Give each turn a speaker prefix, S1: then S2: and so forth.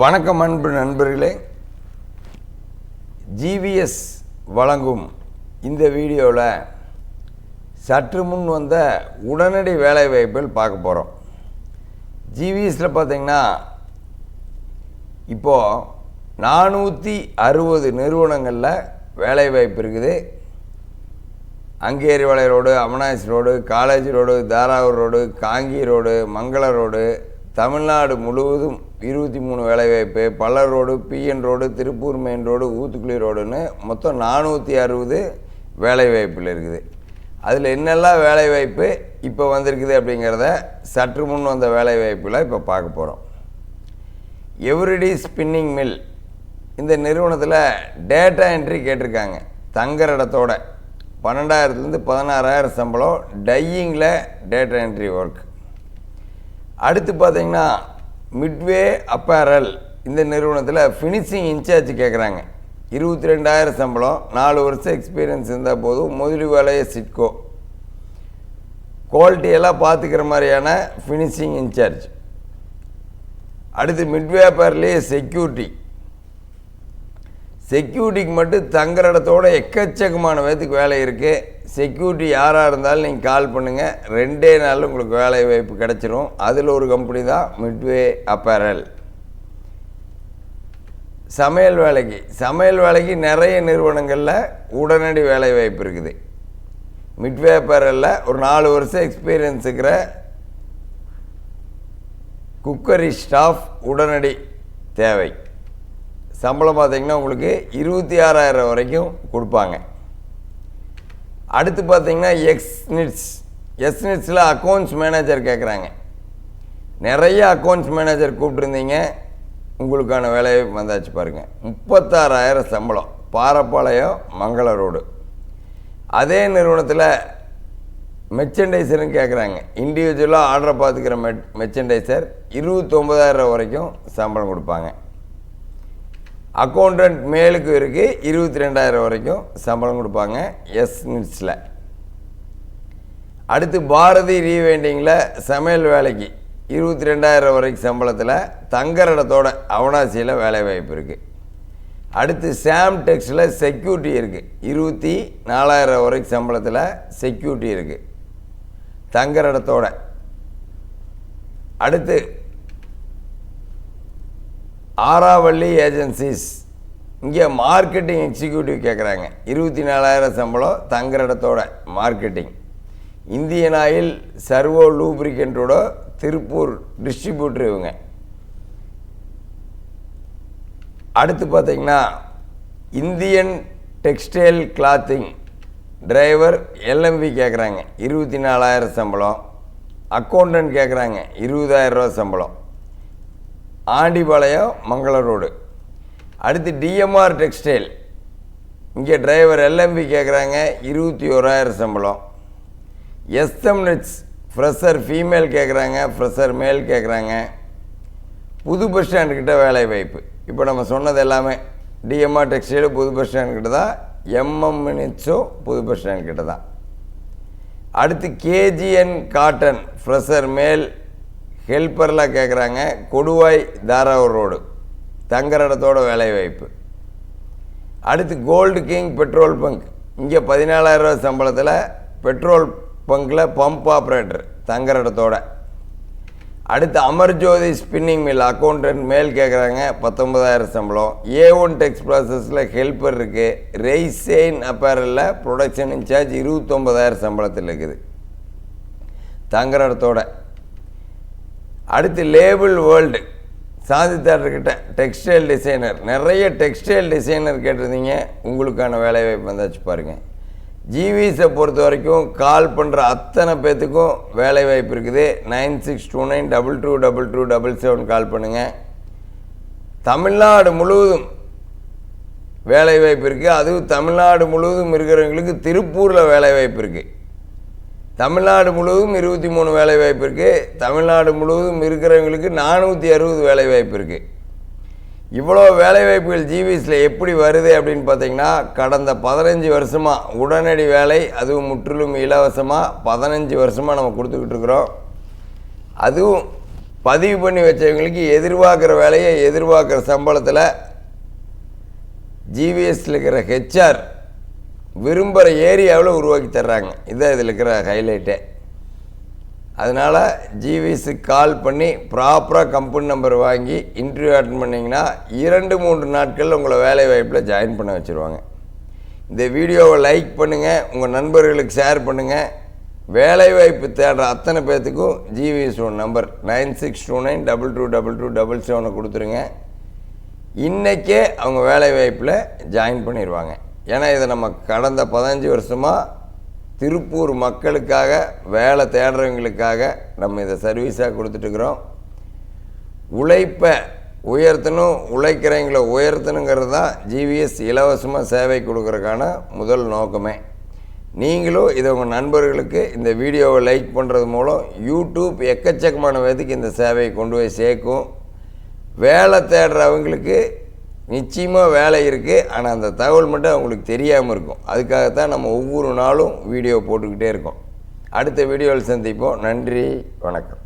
S1: வணக்கம் அன்பு நண்பர்களே. ஜிவிஎஸ் வழங்கும் இந்த வீடியோவில் சற்று முன் வந்த உடனடி வேலைவாய்ப்புகள் பார்க்க போகிறோம் ஜிவிஎஸில் பார்த்தீங்கன்னா இப்போது நானூற்றி அறுபது நிறுவனங்களில் வேலைவாய்ப்பு இருக்குது. அங்கேரி அங்கேரிவளை road அமனாசி road college road Tharavur road காங்கி road Mangala road Tamil Nadu முழுவதும் இருபத்தி மூணு வேலைவாய்ப்பு Pallar road PN road Tiruppur main road Uthukuli ரோடுன்னு மொத்தம் நானூற்றி அறுபது வேலைவாய்ப்பில் இருக்குது. அதில் என்னெல்லாம் வேலைவாய்ப்பு இப்போ வந்திருக்குது அப்படிங்கிறத சற்று முன் வந்த வேலைவாய்ப்பில் இப்போ பார்க்க போகிறோம் எவ்ரிடி ஸ்பின்னிங் மில் இந்த நிறுவனத்தில் டேட்டா என்ட்ரி கேட்டிருக்காங்க. தங்குற இடத்தோட பன்னெண்டாயிரத்துலேருந்து பதினாறாயிரம் சம்பளம் டையிங்கில் டேட்டா என்ட்ரி ஒர்க். அடுத்து பார்த்தீங்கன்னா மிட்வே அப்பேரல் இந்த நிறுவனத்தில் ஃபினிஷிங் இன்சார்ஜ் கேட்குறாங்க இருபத்தி ரெண்டாயிரம் சம்பளம் நாலு வருஷம் எக்ஸ்பீரியன்ஸ் இருந்தால் போதும் முதலி வேலையை சிட்கோ குவாலிட்டியெல்லாம் பார்த்துக்கிற மாதிரியான ஃபினிஷிங் இன்சார்ஜ் அடுத்து மிட்வே அப்பேர்லேயே செக்யூரிட்டி செக்யூரிட்டிக்கு மட்டும் தங்குற இடத்தோட எக்கச்சக்கமான பேத்துக்கு வேலை இருக்குது செக்யூரிட்டி யாராக இருந்தாலும் நீங்கள் கால் பண்ணுங்கள் ரெண்டே நாளில் உங்களுக்கு வேலை வாய்ப்பு கிடச்சிரும். அதில் ஒரு கம்பெனி தான் மிட்வே அப்பேரல் சமையல் வேலைக்கு. சமையல் வேலைக்கு நிறைய நிறுவனங்களில் உடனடி வேலை வாய்ப்பு இருக்குது. மிட்வே அப்பேரலில் ஒரு நாலு வருஷம் எக்ஸ்பீரியன்ஸ் இருக்கிற குக்கரி ஸ்டாஃப் உடனடி தேவை. சம்பளம் பார்த்தீங்கன்னா உங்களுக்கு இருபத்தி ஆறாயிரம் வரைக்கும் கொடுப்பாங்க. அடுத்து பார்த்தீங்கன்னா எக்ஸ்னிட்ஸ் எஸ்னிட்ஸில் அக்கௌண்ட்ஸ் மேனேஜர் கேட்குறாங்க நிறைய அக்கௌண்ட்ஸ் மேனேஜர் கூப்பிட்ருந்தீங்க உங்களுக்கான வேலையை வந்தாச்சு பாருங்கள் முப்பத்தாறாயிரம் சம்பளம். பாரப்பாளையம் மங்கள ரோடு. அதே நிறுவனத்தில் மெர்ச்சன்டைசர்னு கேட்குறாங்க இண்டிவிஜுவலாக ஆர்டரை பார்த்துக்கிற மெட் மெர்ச்சன்டைசர் இருபத்தொம்பதாயிரம் வரைக்கும் சம்பளம் கொடுப்பாங்க. அக்கௌண்டன்ட் மேலுக்கு இருக்குது இருபத்தி ரெண்டாயிரம் வரைக்கும் சம்பளம் கொடுப்பாங்க. எஸ் நிட்ஸில் அடுத்து பாரதி ரீவைண்டிங்கில் சமையல் வேலைக்கு. இருபத்தி ரெண்டாயிரம் வரைக்கும் சம்பளத்தில் தங்குற இடத்தோட அவனாசியில் வேலை வாய்ப்பு இருக்குது அடுத்து சாம் டெக்ஸில் செக்யூரிட்டி இருக்குது இருபத்தி நாலாயிரம் வரைக்கும் சம்பளத்தில் செக்யூரிட்டி இருக்குது தங்குற இடத்தோட. அடுத்து ஆராவள்ளி ஏஜென்சிஸ். இங்கே மார்க்கெட்டிங் எக்ஸிக்யூட்டிவ் கேட்குறாங்க. இருபத்தி நாலாயிரம் சம்பளம் தங்குற இடத்தோட மார்க்கெட்டிங். இந்தியன் ஆயில் சர்வோ லூப்ரிகண்ட்டோட திருப்பூர் டிஸ்ட்ரிபியூட்டர் இவங்க. அடுத்து பார்த்தீங்கன்னா Indian textile clothing driver LMV கேட்குறாங்க. இருபத்தி நாலாயிரம் சம்பளம். அக்கௌண்டன்ட் கேட்குறாங்க. இருபதாயிரம் ரூபா சம்பளம். ஆண்டிபாளையம் மங்கள ரோடு. அடுத்து டிஎம்ஆர் டெக்ஸ்டைல். இங்கே டிரைவர் எல்எம்பி கேட்குறாங்க இருபத்தி ஓராயிரம் சம்பளம். எஸ்எம் நெட்ஸ் ஃப்ரெஷர் ஃபீமேல் கேட்குறாங்க ஃப்ரெஷர் மேல் கேட்குறாங்க புது பஸ் ஸ்டாண்டுக்கிட்ட வேலை வாய்ப்பு. இப்போ நம்ம சொன்னது எல்லாமே டிஎம்ஆர் டெக்ஸ்டைலு புது பஸ் ஸ்டாண்டுக்கிட்ட தான் எம்எம் மினிட்ஸோ புது பஸ் ஸ்டாண்டுக்கிட்ட தான். அடுத்து கேஜிஎன் காட்டன் ஃப்ரெஷர் மேல் ஹெல்ப்பர்லாம் கேட்குறாங்க கொடுவாய் தாராவூர் ரோடு தங்குற இடத்தோட வேலைவாய்ப்பு அடுத்து கோல்டு கிங் பெட்ரோல் பங்க் இங்கே பதினாலாயிரரூவா சம்பளத்தில் பெட்ரோல் பங்கில் பம்ப் ஆப்ரேட்டர் தங்குற இடத்தோட. அடுத்து அமர்ஜோதி ஸ்பின்னிங் மில் அக்கௌண்டன்ட் மேல் கேட்குறாங்க பத்தொன்பதாயிரம் சம்பளம். ஏ ஒன் டெக்ஸ் ப்ராசஸில் ஹெல்ப்பர் இருக்குது ரெய்சேன் அப்பேரலில் ப்ரொடக்ஷன் இன்சார்ஜ் இருபத்தொம்பதாயிரம் சம்பளத்தில் இருக்குது. தங்குற இடத்தோட. அடுத்து label world Shanthi textile designer நிறைய டெக்ஸ்டைல் டிசைனர் கேட்டிருந்தீங்க. உங்களுக்கான வேலைவாய்ப்பு வந்தாச்சு பாருங்கள் ஜிவிஸை பொறுத்த வரைக்கும் கால் பண்ணுற அத்தனை பேர்த்துக்கும் வேலைவாய்ப்பு இருக்குது. Nine six two nine double two double two double seven call பண்ணுங்கள் தமிழ்நாடு முழுவதும் வேலைவாய்ப்பு இருக்குது அதுவும் தமிழ்நாடு முழுவதும் இருக்கிறவங்களுக்கு திருப்பூரில் வேலைவாய்ப்பு இருக்குது தமிழ்நாடு முழுவதும் இருபத்தி மூணு வேலை வாய்ப்பு இருக்குது தமிழ்நாடு முழுவதும் இருக்கிறவங்களுக்கு நானூற்றி அறுபது வேலை வாய்ப்பு இருக்குது இவ்வளோ வேலைவாய்ப்புகள் ஜிவிஸில் எப்படி வருது அப்படின்னு பார்த்தீங்கன்னா கடந்த பதினஞ்சு வருஷமாக உடனடி வேலை அதுவும் முற்றிலும் இலவசமாக பதினஞ்சு வருஷமாக நம்ம கொடுத்துக்கிட்டு இருக்கிறோம். அதுவும் பதிவு பண்ணி வச்சவங்களுக்கு எதிர்பார்க்குற வேலையை எதிர்பார்க்குற சம்பளத்தில் ஜிவிஎஸ்ல இருக்கிற ஹெச்ஆர் விரும்புகிற ஏரியாவில் உருவாக்கி தர்றாங்க. இதுதான் இதில் இருக்கிற ஹைலைட்டே அதனால் ஜிவிஸுக்கு கால் பண்ணி ப்ராப்பராக கம்பெனி நம்பர் வாங்கி இன்டர்வியூ அட்டன் பண்ணிங்கன்னா இரண்டு மூன்று நாட்களில் உங்களை வேலை வாய்ப்பில் ஜாயின் பண்ண வச்சுருவாங்க. இந்த வீடியோவை லைக் பண்ணுங்கள் உங்கள் நண்பர்களுக்கு ஷேர் பண்ணுங்கள் வேலைவாய்ப்பு தேடுற அத்தனை பேர்த்துக்கும் GVS one number nine six two nine double two double two double செவனை கொடுத்துருங்க. இன்றைக்கே அவங்க வேலைவாய்ப்பில் ஜாயின் பண்ணிடுவாங்க ஏன்னா இதை நம்ம கடந்த பதினஞ்சு வருஷமாக திருப்பூர் மக்களுக்காக வேலை தேடுறவங்களுக்காக நம்ம இதை சர்வீஸாக கொடுத்துட்ருக்குறோம் உழைப்பை உயர்த்தணும் உழைக்கிறவங்கள உயர்த்தணுங்கிறது தான் ஜிவிஎஸ் இலவசமாக சேவை கொடுக்குறக்கான முதல் நோக்கமே. நீங்களும் இதை உங்கள் நண்பர்களுக்கு இந்த வீடியோவை லைக் பண்ணுறது மூலம் யூடியூப் எக்கச்சக்கமான விதத்துக்கு இந்த சேவையை கொண்டு போய் சேர்க்கும். வேலை தேடுறவங்களுக்கு நிச்சயமாக வேலை இருக்குது ஆனால் அந்த தகவல் மட்டும் அவங்களுக்கு தெரியாமல் இருக்கும். அதுக்காகத்தான் நம்ம ஒவ்வொரு நாளும் வீடியோ போட்டுக்கிட்டே இருக்கோம். அடுத்த வீடியோவில் சந்திப்போம். நன்றி. வணக்கம்.